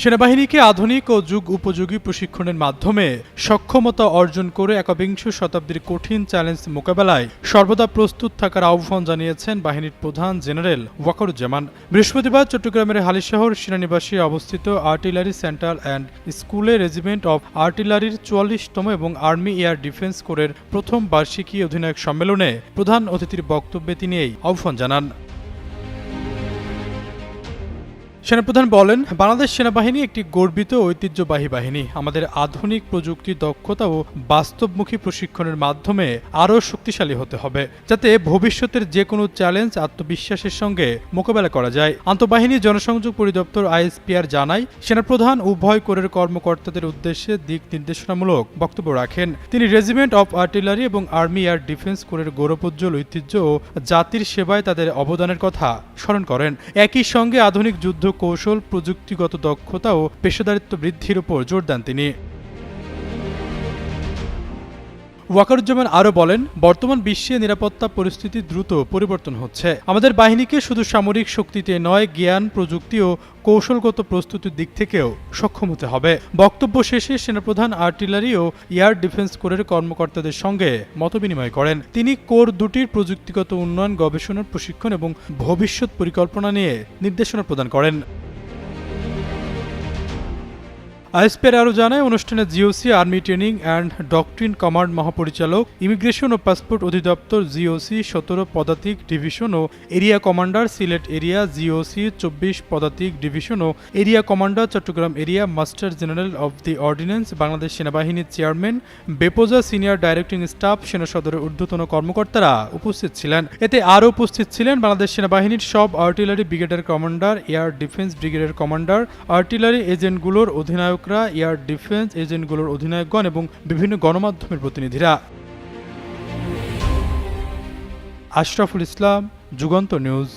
সেনাবাহিনীকে আধুনিক ও যুগ উপযোগী প্রশিক্ষণের মাধ্যমে সক্ষমতা অর্জন করে একবিংশ শতাব্দীর কঠিন চ্যালেঞ্জ মোকাবেলায় সর্বদা প্রস্তুত থাকার আহ্বান জানিয়েছেন বাহিনীর প্রধান জেনারেল ওয়াকারুজ্জামান। বৃহস্পতিবার চট্টগ্রামের হালিশহর সেনানিবাসে অবস্থিত আর্টিলারি সেন্ট্রাল অ্যান্ড স্কুলে রেজিমেন্ট অব আর্টিলারির চুয়াল্লিশতম এবং আর্মি এয়ার ডিফেন্স কোরের প্রথম বার্ষিকী অধিনায়ক সম্মেলনে প্রধান অতিথির বক্তব্যে তিনি এই আহ্বান জানান। সেনাপ্রধান বলেন, বাংলাদেশ সেনাবাহিনী একটি গর্বিত ঐতিহ্যবাহী বাহিনী। আমাদের আধুনিক প্রযুক্তি দক্ষতা ও বাস্তবমুখী প্রশিক্ষণের মাধ্যমে আরও শক্তিশালী হতে হবে, যাতে ভবিষ্যতের যে কোনো চ্যালেঞ্জ আত্মবিশ্বাসের সঙ্গে মোকাবেলা করা যায়। আন্তঃবাহিনী জনসংযোগ পরিদপ্তর আইএসপিআর জানায়, সেনাপ্রধান উভয় কোরের কর্মকর্তাদের উদ্দেশ্যে দিক নির্দেশনামূলক বক্তব্য রাখেন। তিনি রেজিমেন্ট অফ আর্টিলারি এবং আর্মি এয়ার ডিফেন্স কোরের গৌরবোজ্জ্বল ঐতিহ্য ও জাতির সেবায় তাদের অবদানের কথা স্মরণ করেন। একই সঙ্গে আধুনিক যুদ্ধ কৌশল প্রযুক্তিগত দক্ষতা ও পেশাদারিত্ব বৃদ্ধির উপর জোর দেন তিনি। ওয়াকারুজ্জামান আরও বলেন, বর্তমান বিশ্বে নিরাপত্তা পরিস্থিতি দ্রুত পরিবর্তন হচ্ছে। আমাদের বাহিনীকে শুধু সামরিক শক্তিতে নয়, জ্ঞান, প্রযুক্তি ও কৌশলগত প্রস্তুতির দিক থেকেও সক্ষম হতে হবে। বক্তব্য শেষে সেনাপ্রধান আর্টিলারি ও এয়ার ডিফেন্স কোরের কর্মকর্তাদের সঙ্গে মতবিনিময় করেন। তিনি কোর দুটির প্রযুক্তিগত উন্নয়ন গবেষণা প্রশিক্ষণ এবং ভবিষ্যৎ পরিকল্পনা নিয়ে নির্দেশনা প্রদান করেন। আইএসপিআর আরও জানায়, অনুষ্ঠানে GOC, army training and doctrine command মহাপরিচালক, ইমিগ্রেশন ও পাসপোর্ট অধিদপ্তর জিওসি, সতেরো পদাতিক ডিভিশন ও area commander, Sylhet area GOC, চব্বিশ পদাতিক division O area commander, Chattogram area master general of the ordnance, Bangladesh সেনাবাহিনীর chairman, BEPZA senior directing staff, সেনা সদরের ঊর্ধ্বতন কর্মকর্তারা উপস্থিত ছিলেন। এতে আরও উপস্থিত ছিলেন বাংলাদেশ সেনাবাহিনীর সব আর্টিলারি ব্রিগেডের কমান্ডার, এয়ার ডিফেন্স ব্রিগেডের কমান্ডার, আর্টিলারি এজেন্টগুলোর অধিনায়করা এয়ার ডিফেন্স এজেন্টগুলোর অধিনায়কগণ এবং বিভিন্ন গণমাধ্যমের প্রতিনিধিরা। আশরাফুল ইসলাম যুগান্ত নিউজ।